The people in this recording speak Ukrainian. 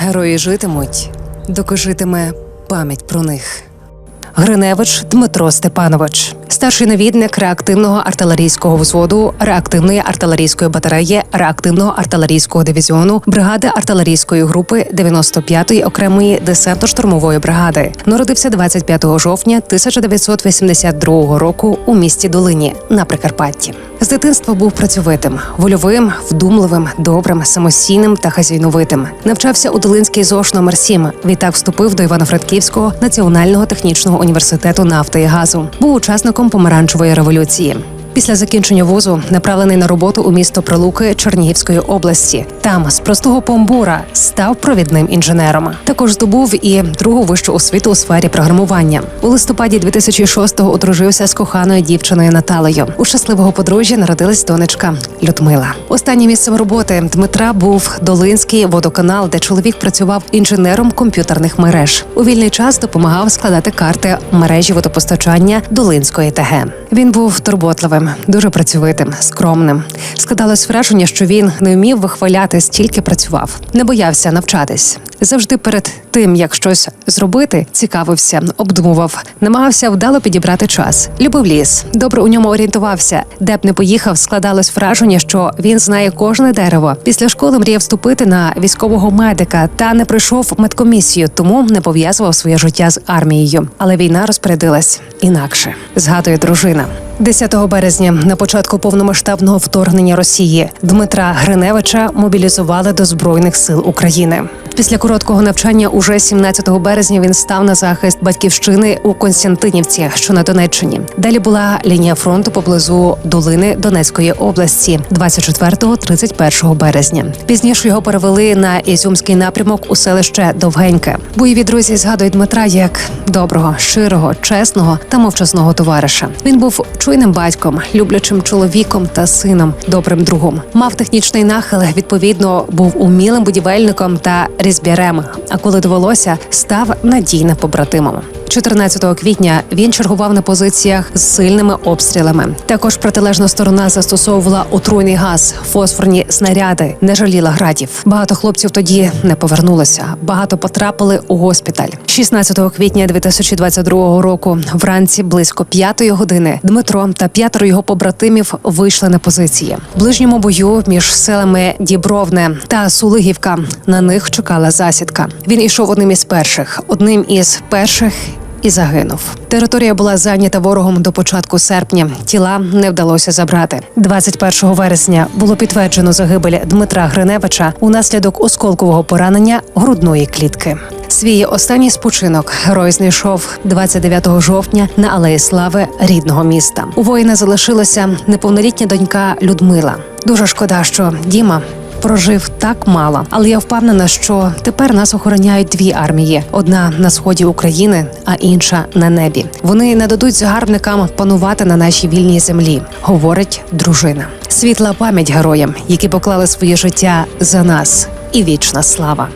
Герої житимуть, доки житиме пам'ять про них. Гриневич Дмитро Степанович, старший навідник реактивного артилерійського взводу, реактивної артилерійської батареї, реактивного артилерійського дивізіону, бригади артилерійської групи 95-ї окремої десантно-штурмової бригади. Народився 25 жовтня 1982 року у місті Долині на Прикарпатті. З дитинства був працьовитим, вольовим, вдумливим, добрим, самостійним та хазяйновитим. Навчався у Долинській ЗОШ номер 7 Відтак вступив до Івано-Франківського національного технічного університету нафти і газу. Був учасником помаранчевої революції. Після закінчення вузу направлений на роботу у місто Прилуки Чернігівської області. Там з простого помбура став провідним інженером. Також здобув і другу вищу освіту у сфері програмування. У листопаді 2006-го одружився з коханою дівчиною Наталею. У щасливого подружжя народилась донечка Людмила. Останнім місцем роботи Дмитра був Долинський водоканал, де чоловік працював інженером комп'ютерних мереж. У вільний час допомагав складати карти мережі водопостачання Долинської ТГ. Він був турботливим, дуже працьовитим, скромним. Складалось враження, що він не вмів вихваляти, стільки працював, не боявся навчатись. Завжди перед тим, як щось зробити, цікавився, обдумував, намагався вдало підібрати час. Любив ліс, добре у ньому орієнтувався. Де б не поїхав, складалось враження, що він знає кожне дерево. Після школи мріяв вступити на військового медика та не пройшов медкомісію, тому не пов'язував своє життя з армією. Але війна розпорядилась інакше. Згадує дружина. 10 березня, на початку повномасштабного вторгнення Росії, Дмитра Гриневича мобілізували до збройних сил України. Після короткого навчання, уже 17 березня, він став на захист батьківщини у Константинівці, що на Донеччині. Далі була лінія фронту поблизу долини Донецької області, 24-31 березня. Пізніше його перевели на Ізюмський напрямок у селище Довгеньке. Бойові друзі згадують Дмитра як доброго, щирого, чесного та мовчасного товариша. Він був чуйним батьком, люблячим чоловіком та сином, добрим другом. Мав технічний нахил. Відповідно, був умілим будівельником та різбірем. А коли довелося, став надійним побратимом. 14 квітня він чергував на позиціях з сильними обстрілами. Також протилежна сторона застосовувала отруйний газ, фосфорні снаряди, не жаліла градів. Багато хлопців тоді не повернулося. Багато потрапили у госпіталь. 16 квітня 2022 року, вранці близько п'ятої години, Дмитро та п'ятеро його побратимів вийшли на позиції. В ближньому бою між селами Дібровне та Сулигівка на них чекала засідка. Він ішов одним із перших, одним із перших і загинув. Територія була зайнята ворогом до початку серпня. Тіла не вдалося забрати. 21 вересня було підтверджено загибель Дмитра Гриневича унаслідок осколкового поранення грудної клітки. Свій останній спочинок герой знайшов 29 жовтня на алеї слави рідного міста. У воїна залишилася неповнолітня донька Людмила. Дуже шкода, що Діма прожив так мало, але я впевнена, що тепер нас охороняють дві армії: одна на сході України, а інша на небі. Вони не дадуть загарбникам панувати на нашій вільній землі, говорить дружина. Світла пам'ять героям, які поклали своє життя за нас, і вічна слава.